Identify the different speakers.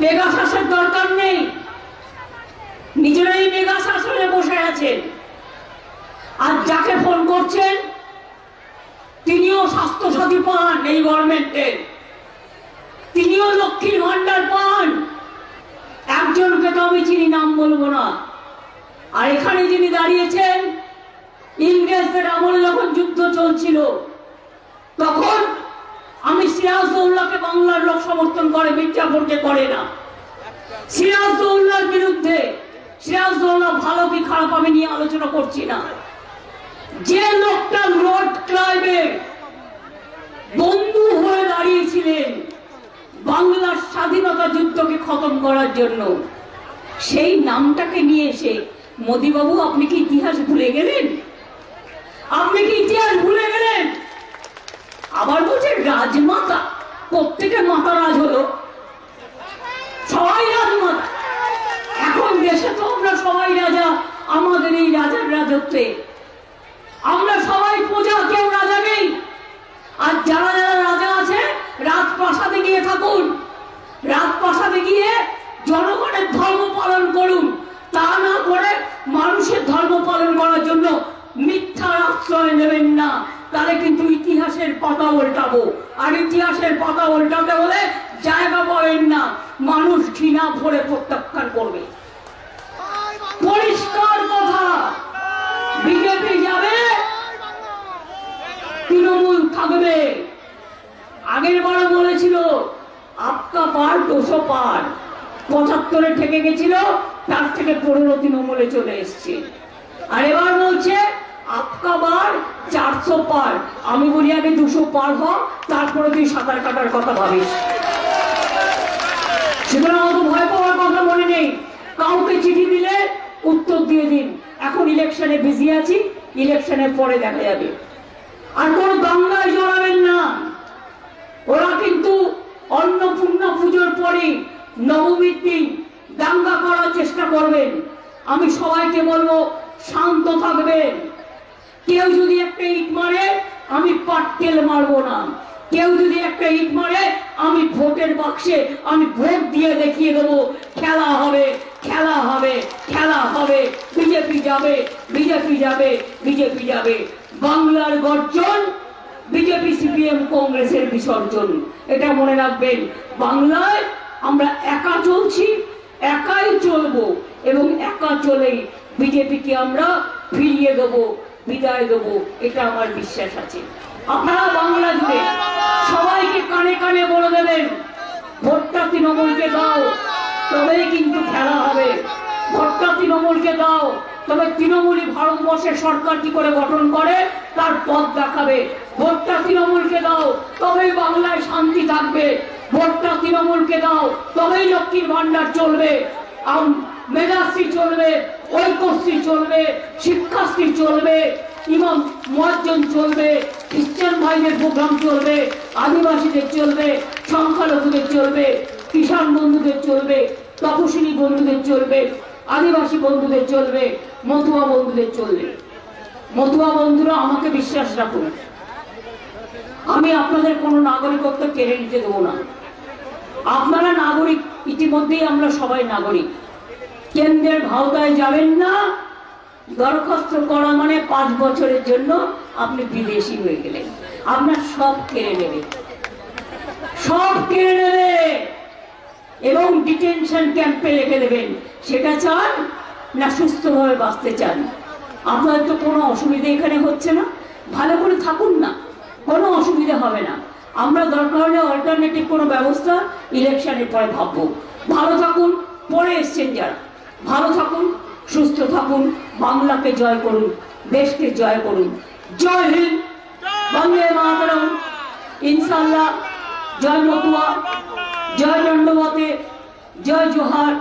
Speaker 1: পেগাসাসের দরকার নেই। নিজেরাই মেগা শাসনে বসে আছেন। আর যাকে ফোন করছেন, তিনিও স্বাস্থ্য সাথী পান এই গভর্নমেন্টের তিনিও লক্ষ্মীর ভান্ডার পান। একজনকে তো আমি চিনি, নাম বলব না। আর এখানে যিনি দাঁড়িয়েছেন, ইংরেজদের আমলে যখন যুদ্ধ চলছিল, তখন আমি সিরাজদৌল্লাকে বাংলার লোক সমর্থন করে, মির্জাপুরকে করে না। সিরাজদৌল্লার বিরুদ্ধে সিরাজদৌল্লা ভালো কি খারাপ আমি নিয়ে আলোচনা করছি না। যে লোকটা লর্ড ক্লাইভের বন্ধু হয়ে দাঁড়িয়েছিলেন বাংলার স্বাধীনতা যুদ্ধকে খতম করার জন্য, সেই নামটাকে নিয়ে এসে, মোদিবাবু, আপনি কি ইতিহাস ভুলে গেলেন? আপনি কি ইতিহাস ভুলে গেলেন? আবার বলছে, রাজমাতা প্রত্যেকের মাতা রাজ হলো। সবাই রাজমাতা। এখন দেশে তো আমরা সবাই রাজা, আমাদের এই রাজার রাজত্বে। আমরা সবাই প্রজা, কেউ রাজা নেই। আর যারা যারা রাজা আছে, রাজপ্রাসাদে গিয়ে থাকুন। রাজপ্রাসাদে গিয়ে জনগণের ধর্ম পালন করুন। তা না করে মানুষের ধর্ম পালন করার জন্য মিথ্যার আশ্রয় নেবেন না। তাহলে কিন্তু ইতিহাসের পাতা উল্টাবো আর ইতিহাসের পাতা উল্টাতে হলে জায়গা পাবেন না। মানুষ ঘৃণা ভরে প্রত্যাখ্যান করবে। পরিষ্কার কথা বিজেপি যাবে, তৃণমূল থাকবে। আগের বারও বলেছিল, আপকা পার দুশো পার। পঁচাত্তরে ঠেকে গেছিল, তার থেকে পনেরো তৃণমূলে চলে এসছে। আর এবার বলছে আপকা বার চারশো পার। আমি বলি, আগে দুশো পার হ, তারপরে তুই সাঁতার কাটার কথা ভাবিস। সুতরাং অত ভয় পাওয়ার কথা মনে নেই। কাউকে চিঠি দিলে উত্তর দিয়ে দিন। এখন ইলেকশনে বিজি আছি, ইলেকশনের পরে দেখা যাবে। আর কোন দাঙ্গায় জড়াবেন না। ওরা কিন্তু অন্নপূর্ণা পুজোর পরে নবমীর দিন দাঙ্গা করার চেষ্টা করবেন। আমি সবাইকে বলব, শান্ত থাকবেন। কেউ যদি একটা ইট মারে, আমি পাটকেল মারবো না। কেউ যদি একটা ইট মারে, আমি ভোটের বাক্সে আমি ভোট দিয়ে দেখিয়ে দেবো, খেলা হবে খেলা হবে খেলা হবে। বিজেপি যাবে বিজেপি যাবে বিজেপি যাবে। বাংলার গর্জন, বিজেপি সিপিএম কংগ্রেসের বিসর্জন। এটা মনে রাখবেন, বাংলায় আমরা একা চলছি, একাই চলবো এবং একা চলেই বিজেপিকে আমরা ফিরিয়ে দেবো। বিদায় দেবো, এটা আমার বিশ্বাস আছে। আপনারা বাংলা জুড়ে সবাইকে কানে কানে বলে দেবেন, ভোটটা তৃণমূলকে দাও, তবেই কিন্তু খেলা হবে। ভোটটা তৃণমূলকে দাও, তবে তৃণমূলই ভারতবর্ষের সরকার কি করে গঠন করে, তার পথ দেখাবে। ভোটটা তৃণমূলকে দাও, তবেই বাংলায় শান্তি থাকবে। ভোটটা তৃণমূলকে দাও, তবেই লক্ষ্মীর ভান্ডার চলবে। মেধাশ্রী চলবে, ঐক্যশ্রী চলবে, শিক্ষাশ্রী চলবে, ইমাম মহাজন চলবে, খ্রিস্টান ভাইদের প্রোগ্রাম চলবে, আদিবাসীদের চলবে, সংখ্যালঘুদের চলবে, কিষাণ বন্ধুদের চলবে তপশিলী বন্ধুদের চলবে, আদিবাসী বন্ধুদের চলবে, মতুয়া বন্ধুদের চলবে। মতুয়া বন্ধুরা, আমাকে বিশ্বাস রাখুন, আমি আপনাদের কোনো নাগরিকত্ব কেড়ে নিতে দেবো না। আপনারা নাগরিক, ইতিমধ্যেই আমরা সবাই নাগরিক। কেন্দ্রের ভাওতায় যাবেন না। দরখাস্ত করা মানে পাঁচ বছরের জন্য আপনি বিদেশি হয়ে গেলেন। আপনার সব কেড়ে নেবে। সব কেড়ে নেবে। এবং ডিটেনশন ক্যাম্পে রেখে দেবেন। সেটা চান না সুস্থভাবে বাঁচতে চান? আপনার তো কোনো অসুবিধা এখানে হচ্ছে না। ভালো করে থাকুন না। কোনো অসুবিধা হবে না। আমরা দরকার হলে অল্টারনেটিভ কোনো ব্যবস্থা ইলেকশনের পরে ভাববো। ভালো থাকুন। পরে এসছেন যারা। ভালো থাকুন, সুস্থ থাকুন, বাংলাকে জয় করুন, দেশকে জয় করুন। জয় হিন্দ! বন্দে মাতরম! ইনশাল্লাহ জয় মতুয়া, জয় দণ্ডবতে, জয় জোহার।